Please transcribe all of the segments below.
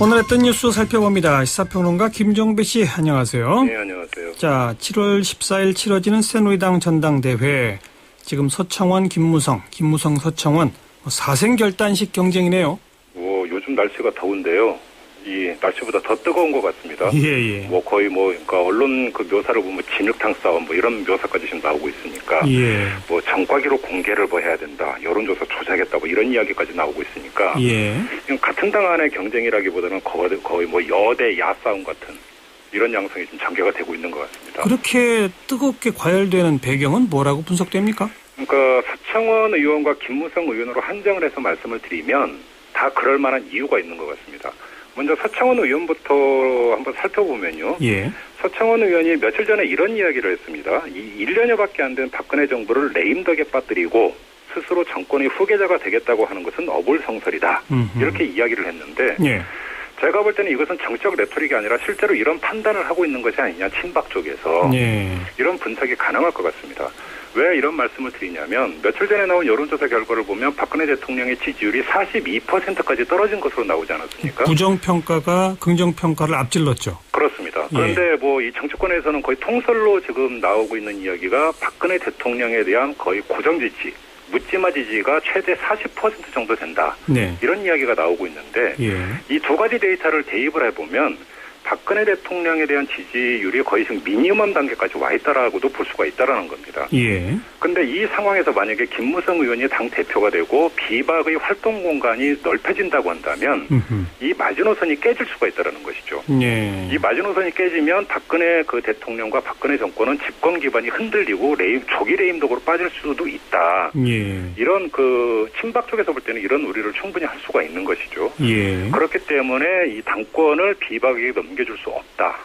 오늘의 뜬 뉴스 살펴봅니다. 시사평론가 김정배 씨 안녕하세요. 네, 안녕하세요. 자, 7월 14일 치러지는 새누리당 전당대회. 지금 서청원, 김무성, 김무성, 서청원 뭐 사생결단식 경쟁이네요. 뭐 요즘 날씨가 더운데요. 이 날씨보다 더 뜨거운 것 같습니다. 예, 예. 뭐 거의 뭐 그러니까 언론 그 묘사를 보면 진흙탕 싸움 뭐 이런 묘사까지 지금 나오고 있으니까 예. 뭐 전과기로 공개를 뭐 해야 된다. 여론조사 조작했다. 뭐 이런 이야기까지 나오고 있으니까 예. 지금 같은 당 안의 경쟁이라기보다는 거의, 거의 뭐 여대 야 싸움 같은 이런 양상이 좀 전개가 되고 있는 것 같습니다. 그렇게 뜨겁게 과열되는 배경은 뭐라고 분석됩니까? 그러니까 서청원 의원과 김무성 의원으로 한정을 해서 말씀을 드리면 다 그럴 만한 이유가 있는 것 같습니다. 먼저 서청원 의원부터 한번 살펴보면요. 예. 서청원 의원이 며칠 전에 이런 이야기를 했습니다. 이 1년여밖에 안 된 박근혜 정부를 레임덕에 빠뜨리고 스스로 정권의 후계자가 되겠다고 하는 것은 어불성설이다. 음흠. 이렇게 이야기를 했는데 예. 제가 볼 때는 이것은 정치적 레토릭이 아니라 실제로 이런 판단을 하고 있는 것이 아니냐 친박 쪽에서 예. 이런 분석이 가능할 것 같습니다. 왜 이런 말씀을 드리냐면 며칠 전에 나온 여론조사 결과를 보면 박근혜 대통령의 지지율이 42%까지 떨어진 것으로 나오지 않았습니까? 부정평가가 긍정평가를 앞질렀죠. 그렇습니다. 예. 그런데 뭐이 정치권에서는 거의 통설로 지금 나오고 있는 이야기가 박근혜 대통령에 대한 거의 고정 지지, 묻지마 지지가 최대 40% 정도 된다. 네. 이런 이야기가 나오고 있는데 예. 이두 가지 데이터를 대입을 해보면 박근혜 대통령에 대한 지지율이 거의 지금 미니멈 단계까지 와 있다라고도 볼 수가 있다라는 겁니다. 예. 근데 이 상황에서 만약에 김무성 의원이 당 대표가 되고 비박의 활동 공간이 넓혀진다고 한다면 음흠. 이 마지노선이 깨질 수가 있다라는 것이죠. 예. 이 마지노선이 깨지면 박근혜 그 대통령과 박근혜 정권은 집권 기반이 흔들리고 레임 조기 레임독으로 빠질 수도 있다. 예. 이런 그 친박 쪽에서 볼 때는 이런 우려를 충분히 할 수가 있는 것이죠. 예. 그렇기 때문에 이 당권을 비박에게 넘 겨줄 수 없다.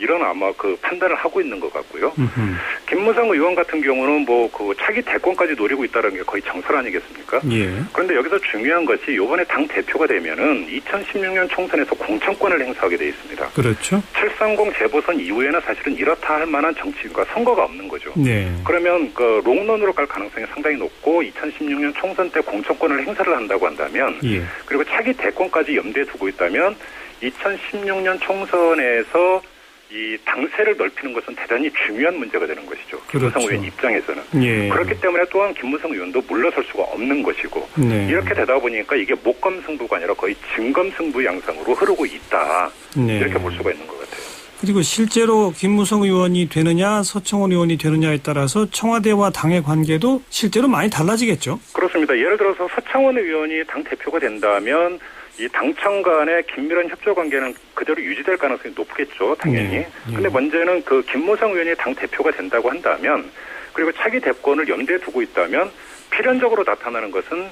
이런 아마 그 판단을 하고 있는 것 같고요. 음흠. 김무성 의원 같은 경우는 뭐 그 차기 대권까지 노리고 있다는 게 거의 정설 아니겠습니까? 예. 그런데 여기서 중요한 것이 이번에 당 대표가 되면은 2016년 총선에서 공천권을 행사하게 돼 있습니다. 그렇죠. 730 재보선 이후에는 사실은 이렇다 할 만한 정치가 선거가 없는 거죠. 네. 그러면 그 롱런으로 갈 가능성이 상당히 높고 2016년 총선 때 공천권을 행사를 한다고 한다면 예. 그리고 차기 대권까지 염두에 두고 있다면 2016년 총선에서 이 당세를 넓히는 것은 대단히 중요한 문제가 되는 것이죠. 김무성 그렇죠. 의원 입장에서는. 예. 그렇기 때문에 또한 김무성 의원도 물러설 수가 없는 것이고 네. 이렇게 되다 보니까 이게 목검 승부가 아니라 거의 진검승부 양상으로 흐르고 있다. 네. 이렇게 볼 수가 있는 것 같아요. 그리고 실제로 김무성 의원이 되느냐 서청원 의원이 되느냐에 따라서 청와대와 당의 관계도 실제로 많이 달라지겠죠. 그렇습니다. 예를 들어서 서창원 의원이 당 대표가 된다면 이 당청 간의 긴밀한 협조 관계는 그대로 유지될 가능성이 높겠죠, 당연히. 네, 네. 근데 문제는 그 김무성 의원이 당 대표가 된다고 한다면 그리고 차기 대권을 염두에 두고 있다면 필연적으로 나타나는 것은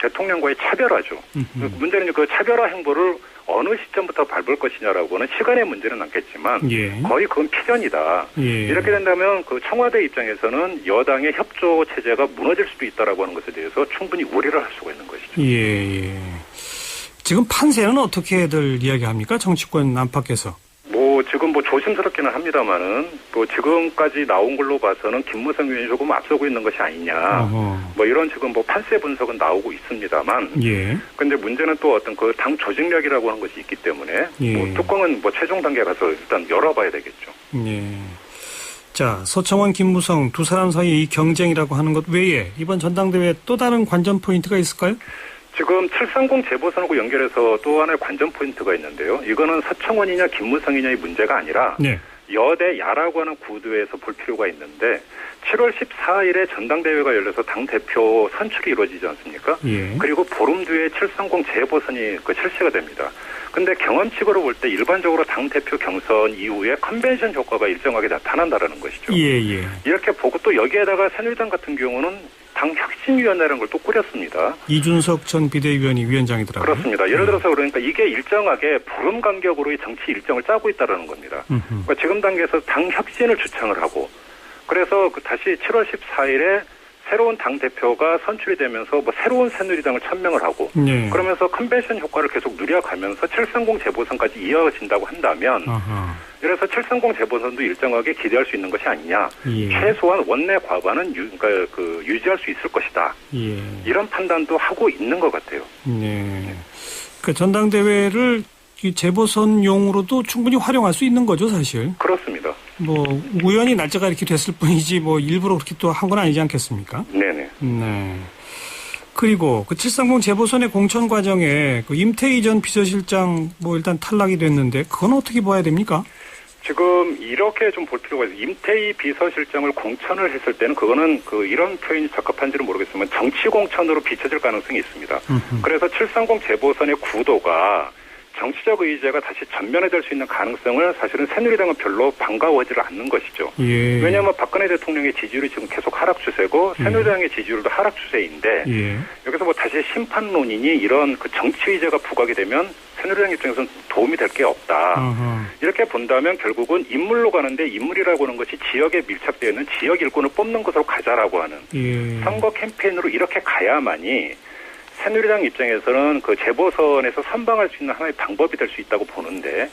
대통령과의 차별화죠. 음흠. 문제는 그 차별화 행보를 어느 시점부터 밟을 것이냐라고는 시간의 문제는 않겠지만 예. 거의 그건 필연이다. 예. 이렇게 된다면 그 청와대 입장에서는 여당의 협조 체제가 무너질 수도 있다라고 하는 것에 대해서 충분히 우려를 할 수가 있는 것이죠. 예, 예. 지금 판세는 어떻게들 이야기합니까? 정치권 안팎에서. 뭐 지금 뭐 조심스럽기는 합니다만은 뭐 지금까지 나온 걸로 봐서는 김무성 의원이 조금 앞서고 있는 것이 아니냐. 어허. 뭐 이런 지금 뭐 판세 분석은 나오고 있습니다만 예. 근데 문제는 또 어떤 그 당 조직력이라고 하는 것이 있기 때문에 예. 뭐 뚜껑은 뭐 최종 단계 가서 일단 열어봐야 되겠죠. 예. 자, 서청원, 김무성 두 사람 사이 이 경쟁이라고 하는 것 외에 이번 전당대회 또 다른 관전 포인트가 있을까요? 지금 730 재보선하고 연결해서 또 하나의 관전 포인트가 있는데요. 이거는 서청원이냐 김무성이냐의 문제가 아니라 네. 여대 야라고 하는 구도에서 볼 필요가 있는데 7월 14일에 전당대회가 열려서 당 대표 선출이 이루어지지 않습니까? 예. 그리고 보름 뒤에 730 재보선이 그 실시가 됩니다. 근데 경험칙으로 볼 때 일반적으로 당 대표 경선 이후에 컨벤션 효과가 일정하게 나타난다라는 것이죠. 예, 예. 이렇게 보고 또 여기에다가 새누리당 같은 경우는 당 혁신위원회라는 걸 또 꾸렸습니다. 이준석 전 비대위원이 위원장이더라고요. 그렇습니다. 예를 들어서 그러니까 이게 일정하게 보름 간격으로 의 정치 일정을 짜고 있다라는 겁니다. 그러니까 지금 단계에서 당 혁신을 주창을 하고 그래서 그 다시 7월 14일에 새로운 당 대표가 선출이 되면서 뭐 새로운 새누리당을 천명을 하고 예. 그러면서 컨벤션 효과를 계속 누려가면서 730 재보선까지 이어진다고 한다면 아하. 그래서 730 재보선도 일정하게 기대할 수 있는 것이 아니냐. 예. 최소한 원내 과반은 유, 그러니까 그 유지할 수 있을 것이다. 예. 이런 판단도 하고 있는 것 같아요. 네. 그 전당대회를 이 재보선용으로도 충분히 활용할 수 있는 거죠, 사실. 그렇습니다. 뭐 우연히 날짜가 이렇게 됐을 뿐이지 뭐 일부러 그렇게 또 한 건 아니지 않겠습니까? 네네. 네. 그리고 그 730 재보선의 공천 과정에 그 임태희 전 비서실장 뭐 일단 탈락이 됐는데 그건 어떻게 봐야 됩니까? 지금 이렇게 좀 볼 필요가 있어요. 임태희 비서실장을 공천을 했을 때는 그거는 그 이런 표현이 적합한지는 모르겠지만 정치 공천으로 비춰질 가능성이 있습니다. 음흠. 그래서 730 재보선의 구도가 정치적 의제가 다시 전면화될 수 있는 가능성을 사실은 새누리당은 별로 반가워하지 않는 것이죠. 예. 왜냐하면 박근혜 대통령의 지지율이 지금 계속 하락 추세고 새누리당의 지지율도 하락 추세인데 예. 여기서 뭐 다시 심판론이니 이런 그 정치 의제가 부각이 되면 새누리당 입장에서는 도움이 될 게 없다. 어허. 이렇게 본다면 결국은 인물로 가는데 인물이라고 하는 것이 지역에 밀착되어 있는 지역 일꾼을 뽑는 것으로 가자라고 하는 예. 선거 캠페인으로 이렇게 가야만이 새누리당 입장에서는 그 재보선에서 선방할 수 있는 하나의 방법이 될 수 있다고 보는데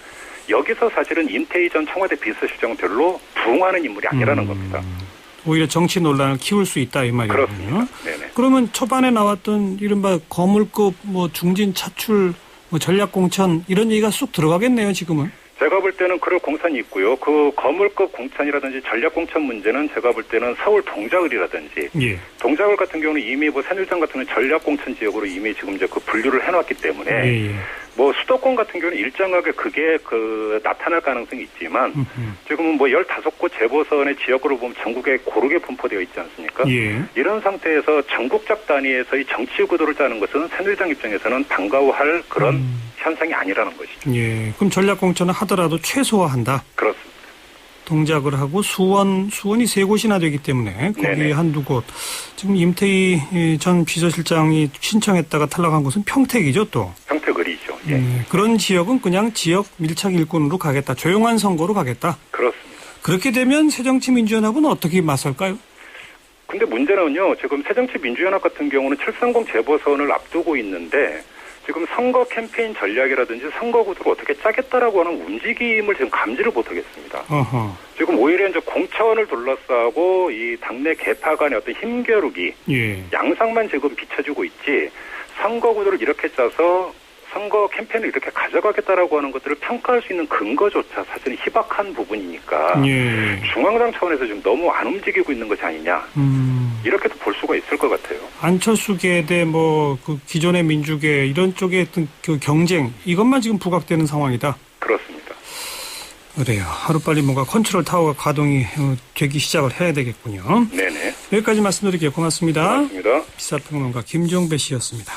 여기서 사실은 임태희 전 청와대 비서실장은 별로 부응하는 인물이 아니라는 음. 겁니다. 오히려 정치 논란을 키울 수 있다 이. 네네. 그러면 초반에 나왔던 이른바 거물급 뭐 중진 차출 뭐 전략 공천 이런 얘기가 쑥 들어가겠네요 지금은. 제가 볼 때는 그럴 공천이 있고요. 그 거물급 공천이라든지 전략 공천 문제는 제가 볼 때는 서울 동작을이라든지 예. 동작을 같은 경우는 이미 뭐 새누리당 같은 경우는 전략 공천 지역으로 이미 지금 이제 그 분류를 해놨기 때문에 예, 예. 뭐 수도권 같은 경우는 일정하게 그게 그 나타날 가능성이 있지만 음흠. 지금은 뭐 15곳 재보선의 지역으로 보면 전국에 고르게 분포되어 있지 않습니까? 예. 이런 상태에서 전국적 단위에서의 정치 구도를 짜는 것은 새누리당 입장에서는 반가워할 그런 음. 현상이 아니라는 것이죠. 예. 그럼 전략 공천을 하더라도 최소화한다. 그렇습니다. 동작을 하고 수원 수원이 세 곳이나 되기 때문에 거기. 한두 곳. 지금 임태희 예, 전 비서실장이 신청했다가 탈락한 곳은 평택이죠 또. 평택을이죠. 예. 예. 그런 지역은 그냥 지역 밀착 일꾼으로 가겠다. 조용한 선거로 가겠다. 그렇습니다. 그렇게 되면 새정치민주연합은 어떻게 맞설까요? 근데 문제는요, 지금 새정치민주연합 같은 경우는 730 재보선을 앞두고 있는데, 지금 선거 캠페인 전략이라든지 선거 구도를 어떻게 짜겠다라고 하는 움직임을 지금 감지를 못하겠습니다. 어허. 지금 오히려 이제 공천을 둘러싸고 이 당내 개파 간의 어떤 힘겨루기, 예. 양상만 지금 비춰주고 있지, 선거 구도를 이렇게 짜서 선거 캠페인을 이렇게 가져가겠다라고 하는 것들을 평가할 수 있는 근거조차 사실은 희박한 부분이니까, 예. 중앙당 차원에서 지금 너무 안 움직이고 있는 것이 아니냐, 음. 이렇게도 볼 수가 있을 것 같아요. 안철수 계대 뭐 그 기존의 민주계 이런 쪽의 어떤 그 경쟁 이것만 지금 부각되는 상황이다. 그렇습니다. 그래요. 하루빨리 뭔가 컨트롤 타워가 가동이 어, 되기 시작을 해야 되겠군요. 네네. 여기까지 말씀드릴게요. 고맙습니다. 고맙습니다. 시사평론가 김종배 씨였습니다.